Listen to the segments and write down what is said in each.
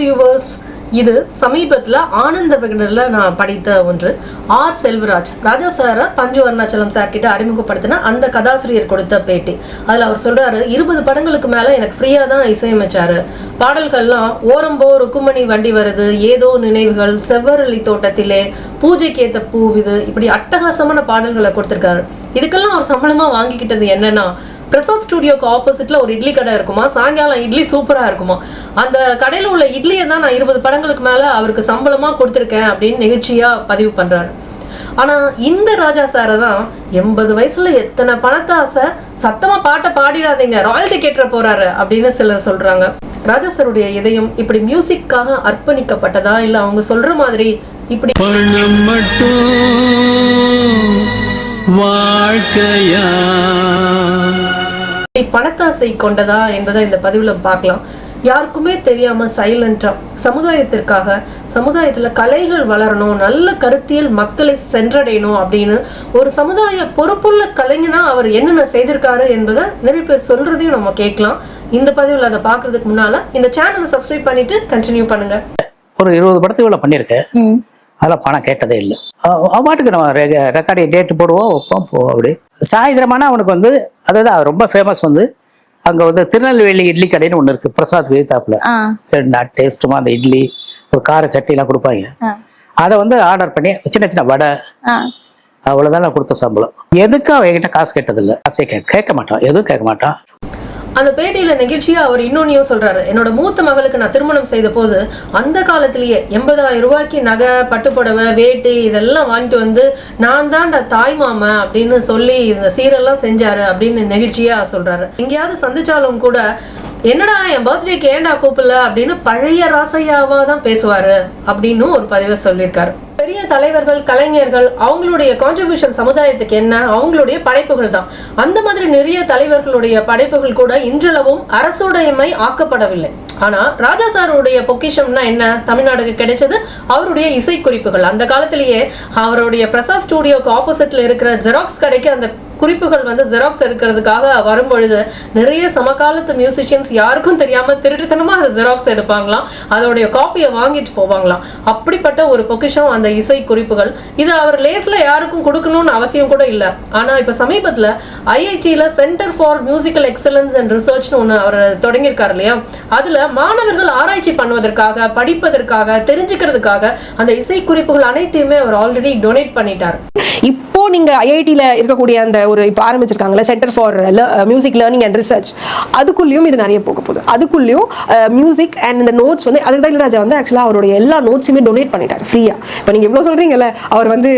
Viewers இது சமீபத்தில் ஆனந்த விகடனில் நான் படித்த ஒன்று. ஆர் செல்வராஜ் ராஜா சாரை பஞ்சு அருணாச்சலம் சார் கிட்ட அறிமுகப்படுத்தின அந்த கதாசிரியர் கொடுத்த பேட்டி. அதில் அவர் சொல்கிறாரு இருபது படங்களுக்கு மேலே எனக்கு ஃப்ரீயாக தான் இசையமைச்சார். பாடல்கள்லாம் ஓரம்போ ருக்குமணி வண்டி வருது ஏதோ நினைவுகள் செவ்வரளி தோட்டத்திலே பூஜைக்கு ஏற்ற பூ இது இப்படி அட்டகாசமான பாடல்களை கொடுத்துருக்காரு. இதுக்கெல்லாம் அவர் சம்பளமாக வாங்கிக்கிட்டது என்னன்னா பிரசாத் ஸ்டுடியோக்கு ஆப்போசிட்ல ஒரு இட்லி கடை இருக்குமா? சாயங்காலம் இட்லி சூப்பரா இருக்குமா? அந்த கடையில உள்ள இட்லியை தான் நான் இருபது படங்களுக்கு மேல அவருக்கு சம்பளமா கொடுத்துருக்கேன் அப்படின்னு நிகழ்ச்சியா பதிவு பண்றாரு. ஆனா இந்த ராஜா சாரை தான் எண்பது வயசுல எத்தனை பணத்தை ஆசை சத்தமா பாட்டை பாடிடாதீங்க ராயல்டி கேட்டுற போறாரு அப்படின்னு சிலர் சொல்றாங்க. ராஜா சாருடைய இதயம் இப்படி மியூசிக்காக அர்ப்பணிக்கப்பட்டதா? இல்ல அவங்க சொல்ற மாதிரி இப்படி பணம் மட்டும் வாழ்க்கையா? இப்படி பணத்தாசை கொண்டதா என்பதை இந்த பதிவுல பார்க்கலாம். யாருக்குமே தெரியாம சைலண்டா சமுதாயத்திற்காக சமுதாயத்துல கலைகள் வளரணும் நல்ல கருத்தியல் மக்களை சென்றடையணும் அப்படின்னு ஒரு சமுதாய பொறுப்புள்ள கலைஞனா அவர் என்னென்ன செய்திருக்காரு என்பதை நிறைய பேர் சொல்றதையும் நம்ம கேட்கலாம். இந்த பதிவுல அதை பார்க்கறதுக்கு முன்னால இந்த சேனலை சப்ஸ்கிரைப் பண்ணிட்டு கண்டினியூ பண்ணுங்க. ஒரு இருபது படத்துக்கு இவ்வளோ பண்ணியிருக்கேன். அதெல்லாம் பணம் கேட்டதே இல்லை. அவன் பாட்டுக்கு நம்ம ரெக்கார்டிங் டேட்டு போடுவோம் வைப்போம் போ அப்படி. சாயந்தரமானா அவனுக்கு வந்து அதுதான் ரொம்ப ஃபேமஸ் வந்து அங்கே வந்து திருநெல்வேலி இட்லி கடைன்னு ஒன்று இருக்குது பிரசாத் எதிர்த்தாப்புல ஆ. ரெண்டு டேஸ்ட்டுமா அந்த இட்லி ஒரு கார சட்னிலாம் கொடுப்பாங்க. அதை வந்து ஆர்டர் பண்ணி சின்ன சின்ன வடை. அவ்வளோதான் நான் கொடுத்த சம்பளம். எதுக்கும் அவன் என்கிட்ட காசு கேட்டதில்லை. காசே கே கேட்க மாட்டான். எதுவும் கேட்க மாட்டான். அந்த பேட்டியில நிகழ்ச்சியா அவர் இன்னொன்னையும் சொல்றாரு. என்னோட மூத்த மகளுக்கு நான் திருமணம் செய்த போது அந்த காலத்திலேயே எண்பதாயிரம் ரூபாய்க்கு நகை பட்டுப்புடவை வேட்டி இதெல்லாம் வாங்கிட்டு வந்து நான் தான்டா தாய் மாமா அப்படின்னு சொல்லி இந்த சீரெல்லாம் செஞ்சாரு அப்படின்னு நெகிழ்ச்சியா சொல்றாரு. எங்கேயாவது சந்திச்சாலும் கூட என்னடா என் பர்த்டேக்கு ஏன்டா கூப்பிடல? அப்படின்னு பழைய ராசையாவா தான் பேசுவாரு அப்படின்னு ஒரு பதிவை சொல்லியிருக்காரு. பெரிய தலைவர்கள் கலைஞர்கள் அவங்களுடைய கான்ட்ரிபியூஷன் சமுதாயத்துக்கு என்ன? அவங்களுடைய படைப்புகள் தான். அந்த மாதிரி நிறைய தலைவர்களுடைய படைப்புகள் கூட இன்றளவும் அரசுடைமை ஆக்கப்படவில்லை. ஆனா ராஜா சாருடைய பொக்கிஷம்னா என்ன? தமிழ்நாடுக்கு கிடைச்சது அவருடைய இசை குறிப்புகள் அந்த காலத்திலேயே அவருடைய பிரசாத் ஸ்டூடியோக்கு ஆப்போசிட்ல இருக்கிற ஜெராக்ஸ் கடைக்கு அந்த குறிப்புகள் வந்து ஜெராக்ஸ் எடுக்கிறதுக்காக வரும்பொழுது நிறைய சமகாலத்து மியூசிஷியன்ஸ் யாருக்கும் தெரியாமல் திருட்டுத்தனமாக அதை ஜெராக்ஸ் எடுப்பாங்களாம். அதோடைய காப்பியை வாங்கிட்டு போவாங்களாம். அப்படிப்பட்ட ஒரு பொக்கிஷம் அந்த இசை குறிப்புகள். இது அவர் லேஸில் யாருக்கும் கொடுக்கணும்னு அவசியம் கூட இல்லை. ஆனால் இப்போ சமீபத்தில் ஐஐடியில் centre for musical excellence and ரிசர்ச்னு ஒன்று அவர் தொடங்கியிருக்கார் இல்லையா? அதில் மாணவர்கள் ஆராய்ச்சி பண்ணுவதற்காக படிப்பதற்காக தெரிஞ்சுக்கிறதுக்காக அந்த இசை குறிப்புகள் அனைத்தையுமே அவர் ஆல்ரெடி டொனேட் பண்ணிட்டார். இப்போ நீங்க ஐஐடியில் இருக்கக்கூடிய அந்த ஒரு இப்போ ஆரம்பிச்சிருக்காங்கல்ல centre for music learning and research அதுக்குள்ளேயும் இது நிறைய போக போகுது. அதுக்குள்ளேயும் மியூசிக் அண்ட் இந்த நோட்ஸ் வந்து அதுக்கு தான் இளையராஜா வந்து ஆக்சுவலாக அவருடைய எல்லா நோட்ஸுமே டொனேட் பண்ணிட்டார் ஃப்ரீயா இப்போ நீங்க இவ்வளோ சொல்றீங்கல்ல அவர் வந்து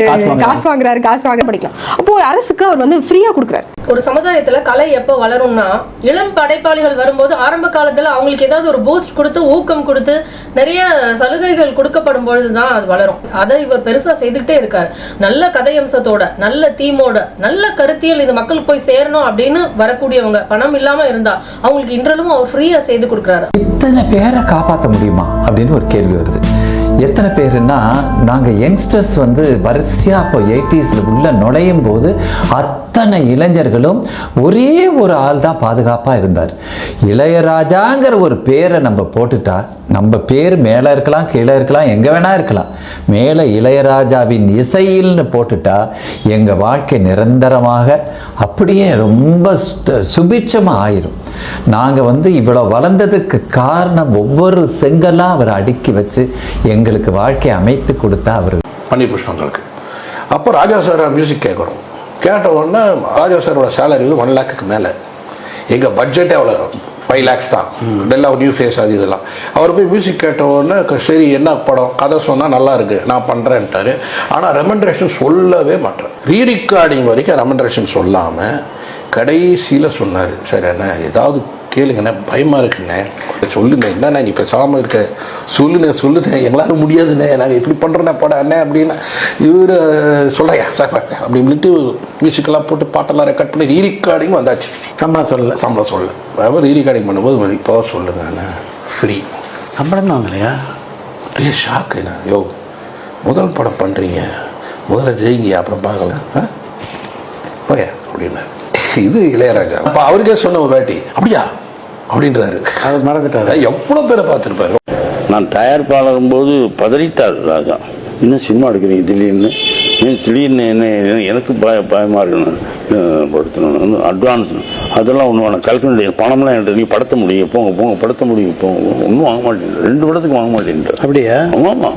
காசு வாங்குறாரு. காசு வாங்க படிக்கலாம். அப்போ ஒரு அரசுக்கு அவர் வந்து ஃப்ரீயா கொடுக்குறாரு. ஒரு சமுதாயத்துல கலை எப்போ வளரும்னா இளம் படைப்பாளிகள் வரும்போது ஆரம்ப காலத்துல அவங்களுக்கு ஏதாவது ஒரு பூஸ்ட் கொடுத்து ஊக்கம் கொடுத்து நிறைய சலுகைகள் கொடுக்கப்படும் பொழுதுதான் அது வளரும். அதை இவர் பெருசா செய்துக்கிட்டே இருக்காரு. நல்ல கதையம்சத்தோட நல்ல தீமோட நல்ல கருத்தியல் இது மக்களுக்கு போய் சேரணும் அப்படின்னு வரக்கூடியவங்க பணம் இல்லாம இருந்தா அவங்களுக்கு இன்றளவும் அவர் ஃப்ரீயா செய்து கொடுக்குறாரு. இத்தனை பேரை காப்பாற்ற முடியுமா அப்படின்னு ஒரு கேள்வி வருது. எத்தனை பேருன்னா நாங்கள் யங்ஸ்டர்ஸ் வந்து வரிசையாக இப்போ எயிட்டிஸில் உள்ள நுழையும் போது அத்தனை இளைஞர்களும் ஒரே ஒரு ஆள் தான் பாதுகாப்பாக இருந்தார். இளையராஜாங்கிற ஒரு பேரை நம்ம போட்டுட்டா நம்ம பேர் மேலே இருக்கலாம் கீழே இருக்கலாம் எங்கே வேணா இருக்கலாம். மேலே இளையராஜாவின் இசையில்னு போட்டுட்டா எங்கள் வாழ்க்கை நிரந்தரமாக அப்படியே ரொம்ப சுபிட்சமாக ஆயிரும். நாங்கள் வந்து இவ்வளோ வளர்ந்ததுக்கு காரணம் ஒவ்வொரு செங்கலாக அவர் அடுக்கி வச்சு எங்களுக்கு வாழ்க்கையை அமைத்து கொடுத்தா அவர் பண்ணி புஷ்பங்களுக்கு. அப்போ ராஜா சார் மியூசிக் கேட்குறோம் கேட்ட உடனே ராஜா சாரோட சேலரி வந்து ஒன் லேக்குக்கு மேலே. எங்கள் பட்ஜெட்டே அவ்வளோ ஃபைவ் லேக்ஸ் தான். எல்லாம் நியூ ஃபேஸ் அது இதெல்லாம். அவர் போய் மியூசிக் கேட்ட உடனே சரி என்ன படம்? கதை சொன்னால் நல்லா இருக்கு. நான் பண்ணுறேன்ட்டாரு ஆனால் ரெமண்ட்ரேஷன் சொல்லவே மாட்டேன் ரீரிகார்டிங் வரைக்கும் ரெமண்ட்ரேஷன் சொல்லாமல் கடைசியில் சொன்னார். சரி என்ன? ஏதாவது கேளுங்கண்ணே பயமாக இருக்குண்ணே. சொல்லுண்ணே என்னண்ணே நீ பேசாமல் இருக்க. சொல்லுண்ணே சொல்லுண்ணே எங்களால் முடியாதுண்ணே. நாங்கள் இப்படி பண்ணுறோண்ணே படம் அண்ணே அப்படின்னா இவர் சொல்கிறையா சார் அப்படி இப்படின்ட்டு மியூசிக்கெல்லாம் போட்டு பாட்டெல்லாம் ரெக்கார்ட் பண்ணி ரீரிகார்டிங் வந்தாச்சு. சம்பளம் சொல்லல. சம்பளம் சொல்ல அப்புறம் ரீரிகார்டிங் பண்ணும்போது இப்போ சொல்லுங்க அண்ணா ஃப்ரீ சம்பளம் தான் வாங்கலையா? அப்படியே ஷாக்கு நான் யோ முதல் படம் பண்ணுறீங்க முதல்ல ஜெயிங்க அப்புறம் பார்க்கலாம். ஆ? ஓகே அப்படின்னாரு. இது இளையராஜா. அப்போ அவருக்கே சொன்ன ஒரு வாட்டி அப்படியா? அப்படின்றாரு. அவர் மறந்துட்டாரு. எவ்வளோ பேரை பார்த்துருப்பாரு? நான் தயாரிப்பாளரும் போது பதறிட்டார் ராஜா. என்ன சினிமா எடுக்கிறீங்க திடீர்னு? ஏன் திடீர்னு என்ன என்ன- எனக்கு பய பயமாக இருக்கணும் படுத்தணும் அட்வான்ஸ் அதெல்லாம் ஒன்று வேணாம். கல்குலேட் பணம்லாம் என்கிட்ட நீ படுத்த முடியும்? போங்க போங்க படுத்த முடியும்? போங்க. ஒன்றும் வாங்க மாட்டேன். ரெண்டு படத்துக்கு வாங்க மாட்டேன்ட்டு அப்படியா? ஆமாம்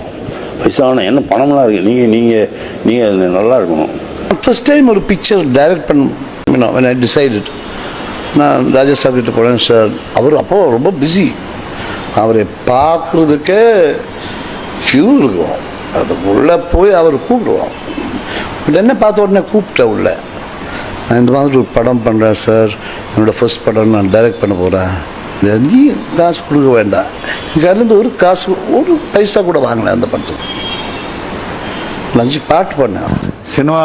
வயசான என்ன பணம்லாம் இருக்கு? நீங்கள் நீங்கள் நீங்கள் நல்லா இருக்கணும். ஃபர்ஸ்ட் டைம் ஒரு பிக்சர் டைரக்ட் பண்ண when I decided. நான் ராஜேஷ் சார் கிட்ட போனேன் சார். அவர் அப்போ ரொம்ப பிஸி அவரை பார்க்குறதுக்கே க்யூ இருக்கும். அதுக்குள்ளே போய் அவர் கூப்பிடுவோம். உடனே பார்த்த உடனே கூப்பிட்டேன் உள்ள. நான் இந்த மாதிரி ஒரு படம் பண்ணுறேன் சார். என்னோட ஃபர்ஸ்ட் படம் நான் டைரக்ட் பண்ண போகிறேன் நீ காசு கொடுக்க வேண்டாம். இங்கேருந்து ஒரு காசு ஒரு பைசா கூட வாங்கினேன் அந்த படத்துக்கு. லஞ்சு பாட்டு பண்ணேன் சினிமா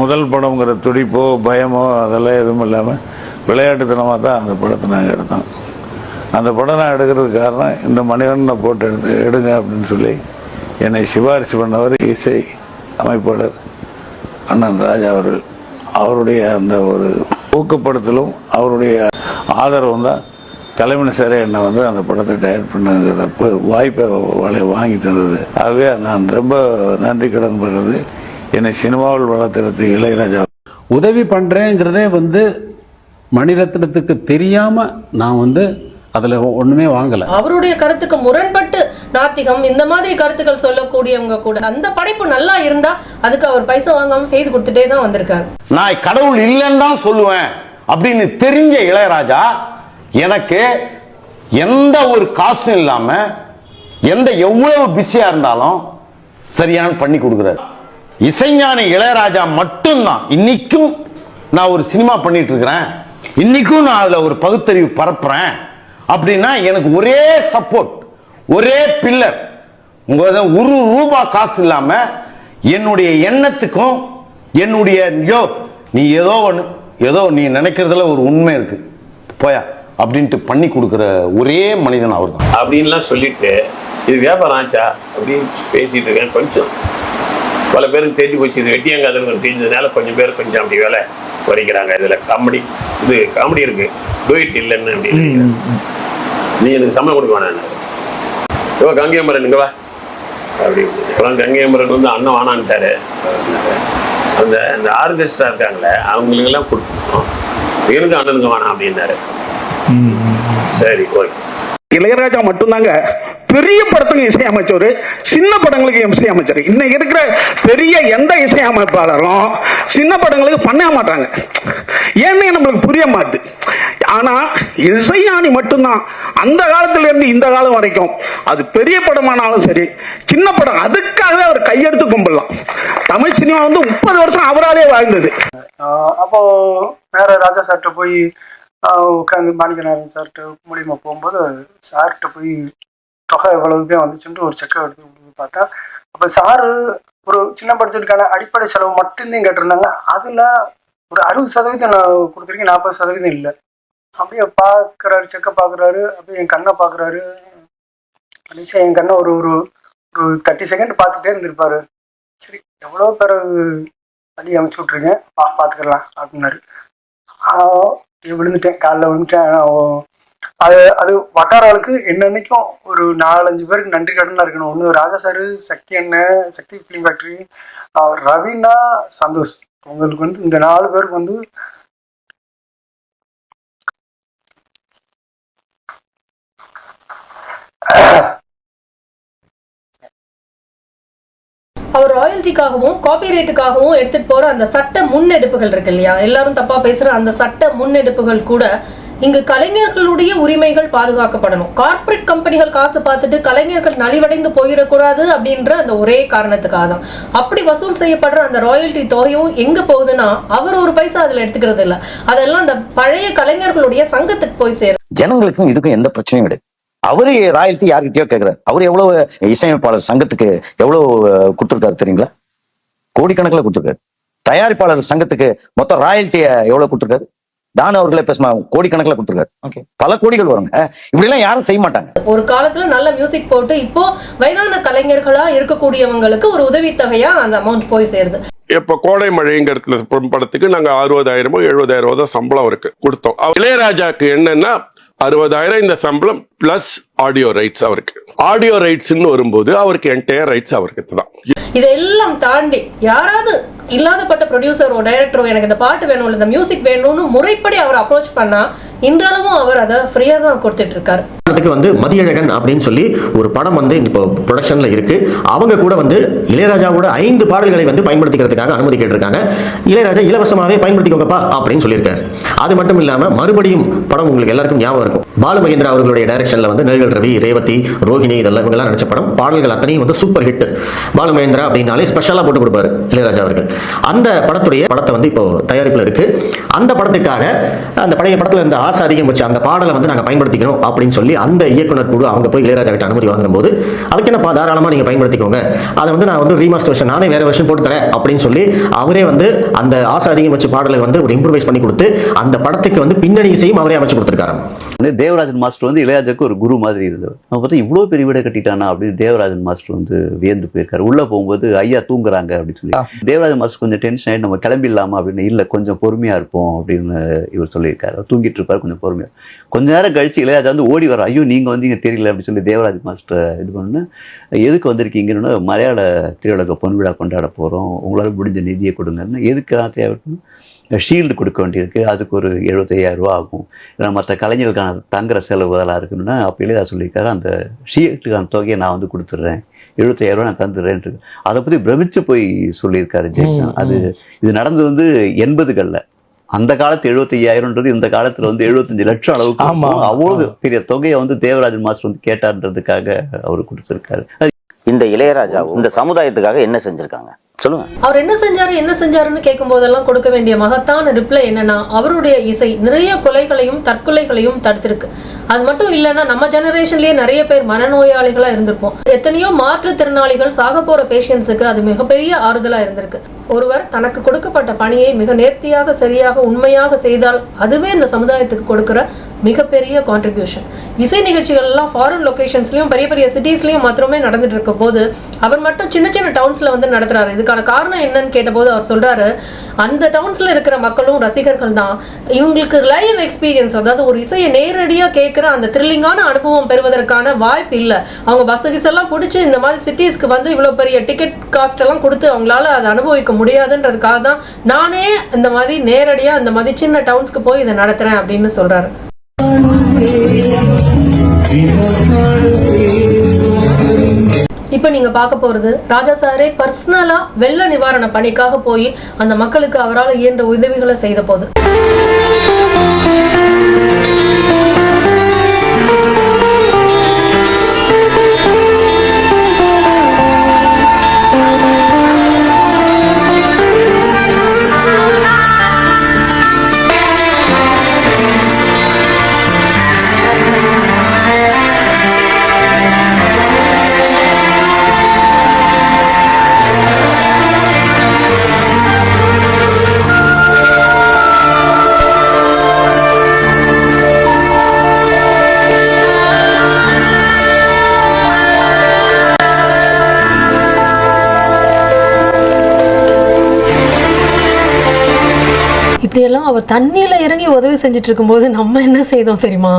முதல் படங்கிற துடிப்போ பயமோ அதெல்லாம் எதுவும் இல்லாமல் விளையாட்டுத்தனமாக தான் அந்த படத்தை நாங்கள் எடுத்தோம் அந்த படம் நான் எடுக்கிறதுக்கு காரணம் இந்த மணிகண்டனை போட்டு எடுத்து எடுங்க அப்படின்னு சொல்லி என்னை சிபாரிசு பண்ணவர் இசை அமைப்பாளர் அண்ணன் ராஜா அவர்கள். அவருடைய அந்த ஒரு ஊக்கப்படுத்தலும் அவருடைய ஆதரவும் தான் தலைமை சாரே என்னை வந்து அந்த படத்தை டயர் பண்ணுங்கிற வாய்ப்பை வாங்கி தந்தது. ஆகவே நான் ரொம்ப நன்றி கடன் படுறது என்னை சினிமாவில் வளர்த்துறது இளையராஜா. உதவி பண்ணுறேங்கிறதே வந்து மணிரத்னத்துக்கு தெரியாம நான் வந்து அதுல ஒண்ணுமே வாங்கல. அவருடைய கருத்துக்கு முரண்பட்டு நாத்திகம் இந்த மாதிரி கருத்துக்கள் சொல்லக்கூடியவங்க கூட அந்த படைப்பு நல்லா இருந்தா அதுக்கு அவர் பைசா வாங்காம செய்து கொடுத்துட்டே தான் வந்திருக்காரு. நான் கடவுள் இல்லைன்னு தான் சொல்லுவேன். அப்படின்னு தெரிஞ்ச இளையராஜா எனக்கு எந்த ஒரு காசும் இல்லாம எந்த எவ்வளவு பிஸியா இருந்தாலும் சரியான பண்ணி கொடுக்குறாரு. இசைஞானி இளையராஜா மட்டும்தான். இன்னைக்கும் நான் ஒரு சினிமா பண்ணிட்டு இருக்கிறேன். இன்னைக்கும் நான் அதுல ஒரு பகுத்தறிவு பரப்புறேன் அப்படின்னா எனக்கு ஒரே சப்போர்ட் ஒரே பில்லர் உங்க ஒரு ரூபா காசு இல்லாம என்னுடைய எண்ணத்துக்கும் என்னுடைய யோ நீ ஏதோ ஒன்று ஏதோ நீ நினைக்கிறதுல ஒரு உண்மை இருக்கு. போயா அப்படின்ட்டு பண்ணி கொடுக்குற ஒரே மனிதன் அவர் தான் அப்படின்லாம் சொல்லிட்டு இது வியாபாரம் ஆச்சா? அப்படின்னு பேசிட்டு இருக்கேன். கொஞ்சம் பல பேருக்கு தெரிஞ்சு போச்சு. இது வெட்டியாங்காதுன்னு தெரிஞ்சதுனால கொஞ்சம் பேர் கொஞ்சம் அப்படி வேலை. குறைக்கிறாங்க இதுல காமெடி இது காமெடி இருக்கு. டூயிட் இல்லைன்னு அப்படின்னு நீ எனக்கு சம்பளம் கொடுக்க வேணாம் ஓ கங்கையமரன் இங்க வா. அப்படி அப்புறம் கங்கையமரன் வந்து அண்ணன் வானான்ட்டாரு. அந்த அந்த ஆர்கெஸ்ட்ரா இருக்காங்களே அவங்களுக்கெல்லாம் கொடுத்துருக்கோம். எனக்கு அண்ணனுக்கு வேணாம் அப்படின்னாரு. சரி ஓகே. இளையராஜா மட்டும்தாங்க பெரிய படத்துக்கு இசையமைச்சர் சின்ன படங்களுக்கு இசையமைச்சர். இன்னைக்கு இருக்கிற பெரிய எந்த இசையமைப்பாளரும் சின்ன படங்களுக்கு பண்ண மாட்டாங்க. ஏன்னு நம்மளுக்கு புரிய மாட்டுது. ஆனா இசையாணி மட்டும்தான். அந்த காலத்துல இருந்து இந்த காலம் வரைக்கும். அது பெரிய படமானாலும் சரி சின்ன படம். அதுக்காகவே அவர் கையெடுத்து கும்பிடலாம். தமிழ் சினிமா வந்து முப்பது வருஷம் அவராலே வாழ்ந்தது. அப்போ வேற ராஜா சார்கிட்ட போய் உட்காந்து மாணிக்கநாதன் சார்கிட்ட மூலியமாக போகும்போது சார்கிட்ட போய் தொகை எவ்வளவுதான் வந்துச்சுன்ட்டு ஒரு செக்கை எடுத்து கொடுத்து பார்த்தா அப்போ சாரு ஒரு சின்ன பட்ஜெட்டுக்கான அடிப்படை செலவு மட்டும்தான் கேட்டிருந்தாங்க. அதில் ஒரு அறுபது சதவீதம் நான் கொடுத்துருக்கேன் நாற்பது சதவீதம் இல்லை. அப்படியே பார்க்குறாரு செக்கை பார்க்குறாரு அப்படியே என் கண்ணை பார்க்குறாரு கடைசியா என் கண்ணை ஒரு ஒரு ஒரு தேர்ட்டி செகண்ட் பார்த்துட்டே இருந்திருப்பாரு. சரி எவ்வளோ பேர் வழி அமைச்சு விட்ருங்க பா பார்த்துக்கலாம் அப்படின்னாரு. விழுந்துட்டேன். காலைல விழுந்துட்டேன். அது அது வட்டாராளுக்கு என்னன்னைக்கும் ஒரு நாலஞ்சு பேருக்கு நன்றி கடனாக இருக்கணும். ஒன்று ராஜா சாரு சக்தி அண்ணன் சக்தி ஃபிலிம் ஃபேக்டரி ரவீனா சந்தோஷ். உங்களுக்கு வந்து இந்த நாலு பேருக்கு வந்து அவர் ராயல்ட்டிக்காகவும் காப்பிரைட்டுக்காகவும் எடுத்துட்டு போற அந்த சட்ட முன்னெடுப்புகள் இருக்கு இல்லையா? எல்லாரும் தப்பா பேசுற அந்த சட்ட முன்னெடுப்புகள் கூட இங்கு கலைஞர்களுடைய உரிமைகள் பாதுகாக்கப்படணும். கார்ப்பரேட் கம்பெனிகள் காசு பார்த்துட்டு கலைஞர்கள் நலிவடைந்து போயிடக்கூடாது அப்படின்ற அந்த ஒரே காரணத்துக்காக தான். அப்படி வசூல் செய்யப்படுற அந்த ராயல்ட்டி தொகையும் எங்க போகுதுன்னா அவர் ஒரு பைசா அதுல எடுத்துக்கிறது இல்ல. அதெல்லாம் அந்த பழைய கலைஞர்களுடைய சங்கத்துக்கு போய் சேரும். ஜனங்களுக்கும் இதுக்கும் எந்த பிரச்சனையும் கிடையாது. அவரு ராயல்ட்டி யார்கிட்டயோ கேட்கிறாரு அவர் எவ்வளவு இசையமைப்பாளர் சங்கத்துக்கு எவ்வளவு கொடுத்திருக்காரு தெரியுங்களா? கோடிக்கணக்கில் கொடுத்திருக்காரு. தயாரிப்பாளர் சங்கத்துக்கு மொத்தம் ராயல்ட்டிய எவ்வளவு கொடுத்திருக்காரு? தானு அவர்களே பேசுமா கோடிக்கணக்கில் கொடுத்திருக்காரு. பல கோடிகள் வருங்க. இப்படி எல்லாம் யாரும் செய்ய மாட்டாங்க. ஒரு காலத்துல நல்ல மியூசிக் போட்டு இப்போ வயதான கலைஞர்களா இருக்கக்கூடியவங்களுக்கு ஒரு உதவித்தொகையா அந்த அமௌண்ட் போய் சேருது. இப்ப கோடை மழைங்கிறதுல படத்துக்கு நாங்க அறுபதாயிரமோ எழுபதாயிரமோ தான் சம்பளம் இருக்கு. கொடுத்தோம். இளையராஜாக்கு என்னன்னா அறுபதாயிரம் இந்த சம்பளம் பிளஸ் ஆடியோ ரைட்ஸ் அவருக்கு. ஆடியோ ரைட்ஸ்னு வரும்போது அவருக்கு என்டையர் ரைட்ஸ் அவருக்கு தான். இதெல்லாம் தாண்டி யாராவது இல்லாதப்பட்ட ப்ரொடியூசரோ டைரக்டரோ எனக்கு இந்த பாட்டு வேணும் இல்லை இந்த மியூசிக் வேணும்னு முறைப்படி அவர் அப்ரோச் பண்ணா இன்றளவும் அவர் அதை ஃப்ரீயாக தான் கொடுத்துட்டு இருக்காரு வந்து மதியழகன் அப்படின்னு சொல்லி ஒரு படம் வந்து இப்போ ப்ரொடக்ஷன்ல இருக்கு. அவங்க கூட வந்து இளையராஜாவோட ஐந்து பாடல்களை வந்து பயன்படுத்திக்கிறதுக்காக அனுமதி கேட்டிருக்காங்க. இளையராஜா இலவசமாகவே பயன்படுத்திக்கோங்கப்பா அப்படின்னு சொல்லியிருக்காரு. அது மட்டும் இல்லாமல் மறுபடியும் படம் உங்களுக்கு எல்லாருக்கும் ஞாபகம் இருக்கும். பாலு மகேந்திரா அவர்களுடைய டைரக்ஷனில் வந்து நெல்கள் ரவி ரேவதி ரோஹிணி இதெல்லாம் இவங்கெல்லாம் நடிச்ச படம். பாடல்கள் அத்தனையும் வந்து சூப்பர் ஹிட் பாலு மகேந்திரா அப்படின்னாலே ஸ்பெஷலாக போட்டு கொடுப்பாரு இளையராஜா அவர்கள். அந்த படத்துடைய படத்தை வந்து இப்போ தயாரிப்பில் இருக்கு. அந்த படத்துக்காக அந்த பழைய படத்தில் இருந்த ஆசை அதிகம் வச்சு அந்த பாடலை வந்து நாங்க பயன்படுத்திக்கணும் அப்படின்னு சொல்லி அந்த இயக்குனர் குழு அவங்க போய் இளையராஜா கிட்ட அனுமதி வாங்குற போது அதுக்கு என்ன தாராளமா நீங்க பயன்படுத்திக்கோங்க. அதை வந்து நான் வந்து ரீமாஸ்டர் வருஷன் நானே வேற வருஷம் போட்டு தரேன் அப்படின்னு சொல்லி அவரே வந்து அந்த ஆசை அதிகம் வச்சு பாடலை வந்து ஒரு இம்ப்ரூவைஸ் பண்ணி கொடுத்து அந்த படத்துக்கு வந்து பின்னணி இசையும் அவரே அமைச்சு கொடுத்துருக்காரு தேவராஜன் மாஸ்டர் வந்து இளையராஜாக்கு ஒரு குரு மாதிரி இருந்தவர். நம்ம பார்த்தா இவ்வளோ பெரிய வீடை கட்டிட்டானா அப்படின்னு தேவராஜன் மாஸ்டர் வந்து வியந்து போயிருக்காரு. உள்ள போகும்போது ஐயா தூங்குறாங்க அப்படின்னு சொல்லி. தேவராஜன் மாஸ்டர் கொஞ்சம் டென்ஷன் ஆகிட்டு நம்ம கிளம்பிடலாமா? அப்படின்னு இல்லை கொஞ்சம் பொறுமையா இருப்போம் அப்படின்னு இவர் சொல்லியிருக்காரு. தூங்கிட்டு இருப்பார் கொஞ்சம் பொறுமையா. கொஞ்ச நேரம் கழிச்சு இளையராஜா வந்து ஓடி வர ஐயோ நீங்க வந்தீங்க தெரியல அப்படின்னு சொல்லி தேவராஜ் மாஸ்டர் இது பண்ணு எதுக்கு வந்திருக்கீங்கன்னு மலையாள திரையுலக பொன் விழா கொண்டாட போறோம். உங்களால முடிஞ்ச நிதியை கொடுங்கன்னு எதுக்கு நான் தேவை ஷீல்டு கொடுக்க வேண்டியிருக்கு. அதுக்கு ஒரு 75000 ரூபா ஆகும். இல்லை மற்ற கலைஞர்களுக்கான தங்குற செலவு அதெல்லாம் இருக்குன்னா அப்போ இளையராஜா சொல்லியிருக்காரு. அந்த ஷீல்டுக்கான தொகையை நான் வந்து கொடுத்துட்றேன். 75000 ரூபா நான் தந்துடுறேன் அதை பற்றி பிரமிச்சு போய் சொல்லியிருக்காரு ஜெய்சன். அது இது நடந்து வந்து எண்பதுகளில். அந்த காலத்து 75000ன்றது இந்த காலத்துல வந்து 75 லட்சம் அளவுக்கு. அவ்வளவு பெரிய தொகையை வந்து தேவராஜன் மாஸ்டர் வந்து கேட்டார்ன்றதுக்காக அவர் கொடுத்துருக்காரு. இந்த இளையராஜா இந்த சமுதாயத்துக்காக என்ன செஞ்சிருக்காங்க? சொல்லுங்க. அவர் என்ன செஞ்சாரு என்ன செஞ்சாருன்னு கேட்கும் போதெல்லாம் கொடுக்க வேண்டிய மகத்தான ரிப்ளை என்னன்னா அவருடைய இசை நிறைய கொலைகளையும் தற்கொலைகளையும் தடுத்திருக்கு. அது மட்டும் இல்லைன்னா நம்ம ஜெனரேஷன்லயே நிறைய பேர் மனநோயாளிகளா இருந்திருப்போம். எத்தனையோ மாற்றுத்திறனாளிகள் சாக போற பேஷண்ட்ஸுக்கு அது மிகப்பெரிய ஆறுதலா இருந்திருக்கு. ஒருவர் தனக்கு கொடுக்கப்பட்ட பணியை மிக நேர்த்தியாக சரியாக உண்மையாக செய்தால் அதுவே இந்த சமுதாயத்துக்கு கொடுக்குற மிகப்பெரிய கான்ட்ரிபியூஷன் இசை நிகழ்ச்சிகள் எல்லாம் ஃபாரின் லொக்கேஷன்ஸ்லையும் பெரிய பெரிய சிட்டிஸ்லையும் மாத்திரமே நடந்துட்டு இருக்க போது அவர் மட்டும் சின்ன சின்ன டவுன்ஸில் வந்து நடத்துறாரு. இதுக்கான காரணம் என்னன்னு கேட்டபோது அவர் சொல்றாரு அந்த டவுன்ஸில் இருக்கிற மக்களும் ரசிகர்கள் தான். இவங்களுக்கு லைவ் எக்ஸ்பீரியன்ஸ் அதாவது ஒரு இசையை நேரடியாக கேட்குற அந்த த்ரில்லிங்கான அனுபவம் பெறுவதற்கான வாய்ப்பு இல்லை. அவங்க பஸ் கிஸ் எல்லாம் பிடிச்சி இந்த மாதிரி சிட்டிஸ்க்கு வந்து இவ்வளோ பெரிய டிக்கெட் காஸ்ட் எல்லாம் கொடுத்து அவங்களால அதை அனுபவிக்க முடியாதுன்றதுக்காக தான் நானே இந்த மாதிரி நேரடியாக இந்த மாதிரி சின்ன டவுன்ஸ்க்கு போய் இதை நடத்துறேன் அப்படின்னு சொல்றாரு. இப்போ நீங்க பார்க்க போறது ராஜா சாரே பர்சனலா வெள்ள நிவாரண பணிக்காக போய் அந்த மக்களுக்கு அவரால் இயன்ற உதவிகளை செய்த போது. இப்படியெல்லாம் அவர் தண்ணியில் இறங்கி உதவி செஞ்சுட்டு இருக்கும்போது நம்ம என்ன செய்தோம் தெரியுமா?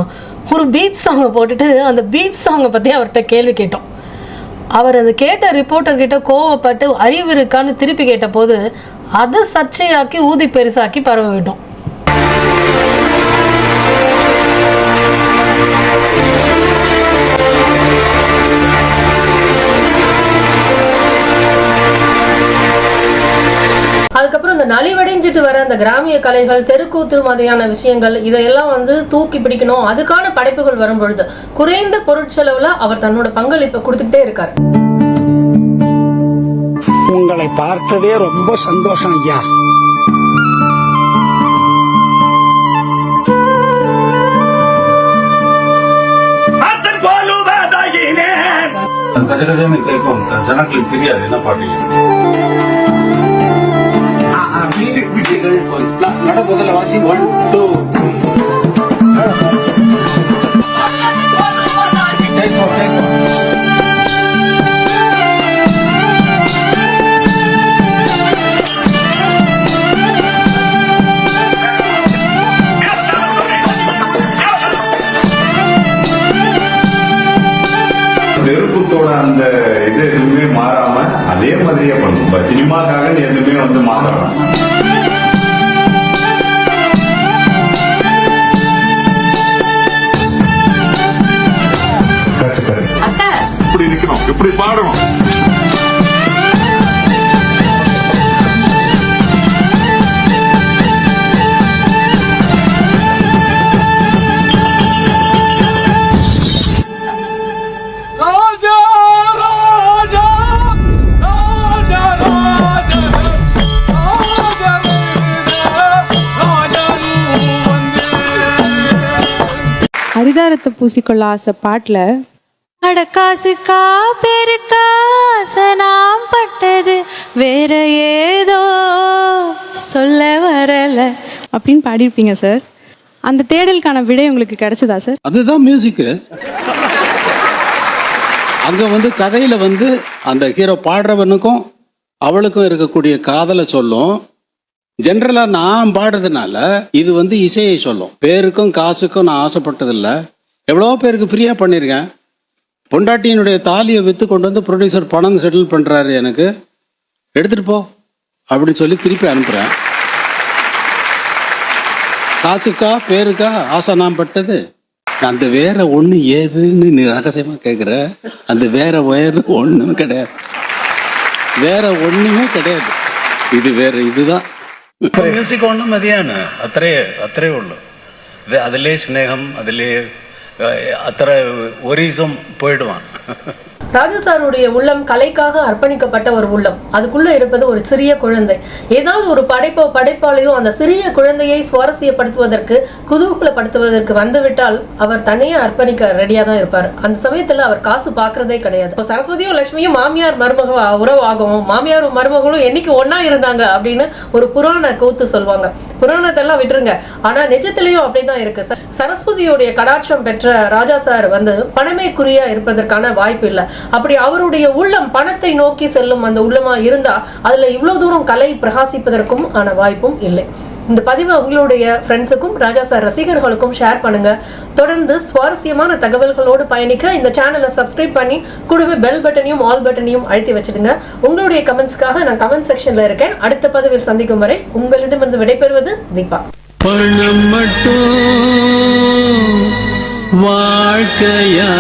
ஒரு பீப் சாங்கை போட்டுட்டு அந்த பீப் சாங்கை பற்றி அவர்கிட்ட கேள்வி கேட்டோம். அவர் அது கேட்ட ரிப்போர்ட்டர்கிட்ட கோவப்பட்டு அறிவு இருக்கான்னு திருப்பி கேட்டபோது அதை சர்ச்சையாக்கி ஊதி பெருசாக்கி பரவ விட்டோம். அதுக்கப்புறம் இந்த நலிவடைஞ்சிட்டு வர அந்த கிராமிய கலைகள் தெருக்கூத்து மாதிரியான விஷயங்கள் இதையெல்லாம் வந்து தூக்கி பிடிக்கணும். அதுக்கான படைப்புகள் வரும் பொழுது குறைந்த பொருட்செலவுல அவர் தன்னோட பங்களிப்பை கொடுத்துக்கிட்டே இருக்காரு. உங்களை பார்த்ததே ரொம்ப சந்தோஷம் ஐயா. கேட்கும். ஜனங்களுக்கு தெரியாது. என்ன நட முதல்ல வாசி ஒன் டூ அந்த இது எதுவுமே மாறாம அதே மாதிரியே பண்ணும். சினிமாக்காக எதுவுமே வந்து மாறலாம் இப்படி பாடணும். அரிதாரத்தை பூசிக்கொள்ள ஆசை பாட்டுல அட காசுக்கா பேருக்கா ஆசை நாம் பட்டது வேற ஏதோ. சொல்ல வரல. அப்படின்னு பாடியிருப்பீங்க சார். அந்த தேடலுக்கான விடை உங்களுக்கு கிடைச்சதா சார்? அதுதான் மியூசிக்கு அங்க வந்து கதையில வந்து அந்த ஹீரோ பாடுறவனுக்கும் அவளுக்கும் இருக்கக்கூடிய காதலை சொல்லும். ஜென்ரலா நான் பாடுறதுனால இது வந்து இசையை சொல்லும். பேருக்கும் காசுக்கும் நான் ஆசைப்பட்டதில்ல. எவ்வளோ பேருக்கு ஃப்ரீயா பண்ணியிருக்கேன். பொண்டாட்டியினுடைய தாலியை விற்று கொண்டு வந்து ப்ரொடியூசர் பணம் செட்டில் பண்றாரு எனக்கு எடுத்துட்டு போ அப்படின்னு சொல்லி திருப்பி அனுப்புறேன் காசுக்கா பேருக்கா ஆசை நான் பட்டது அந்த வேற ஒண்ணு ஏதுன்னு நீ ரகசியமா கேக்குற அந்த வேற வேறு ஒண்ணும் கிடையாது வேற ஒண்ணுமே கிடையாது இது வேற இதுதான் മ്യൂസിക് ഒന്നും മതിയാണ് അത്രേ അത്രേ ഉള്ളൂ ഇത് അതിലേ സ്നേഹം അതിലേ அத்தனை ஒரிசம் போயிடுவான். ராஜா சாருடைய உள்ளம் கலைக்காக அர்ப்பணிக்கப்பட்ட ஒரு உள்ளம். அதுக்குள்ள இருப்பது ஒரு சிறிய குழந்தை. ஏதாவது ஒரு படைப்போ படைப்பாலையோ அந்த சிறிய குழந்தையை சுவாரஸ்யப்படுத்துவதற்கு குதூகலப்படுத்துவதற்கு வந்துவிட்டால் அவர் தன்னையே அர்ப்பணிக்க ரெடியா தான் இருப்பார். அந்த சமயத்துல அவர் காசு பாக்குறதே கிடையாது. இப்போ சரஸ்வதியும் லட்சுமியும் மாமியார் மருமக உறவாகவும் மாமியார் மருமகளும் என்னைக்கு ஒன்னா இருந்தாங்க அப்படின்னு ஒரு புராண கூத்து சொல்லுவாங்க புராணத்தெல்லாம் விட்டுருங்க. ஆனா நிஜத்திலையும் அப்படிதான் இருக்கு. சரஸ்வதியுடைய கடாட்சம் பெற்ற ராஜா சார் வந்து பணமே குறியா இருப்பதற்கான வாய்ப்பு இல்லை. அப்படி அவருடைய உள்ளம் பணத்தை நோக்கி செல்லும் அந்த உள்ளமா இருந்தா அதுல இவ்வளவு தூரம் கலை பிரகாசிப்பதற்கும் ஆன வாய்ப்பும் இல்லை. இந்த பதிவை உங்களுடைய ஃப்ரெண்ட்ஸுக்கும் ராஜா சார் ரசிகர்களுக்கும் ஷேர் பண்ணுங்க. தொடர்ந்து சுவாரஸ்யமான தகவல்களோடு பயணிக்க இந்த சேனலை சப்ஸ்கிரைப் பண்ணி கூடவே பெல் பட்டனையும் ஆல் பட்டனையும் அழுத்தி வச்சிடுங்க. உங்களுடைய கமெண்ட்ஸ்க்காக நான் கமெண்ட் செக்ஷன்ல இருக்கேன். அடுத்த பதிவில் சந்திக்கும் வரை உங்களிடமிருந்து விடைபெறுவது தீபா. பணம் மட்டும் வாழ்க்கையா?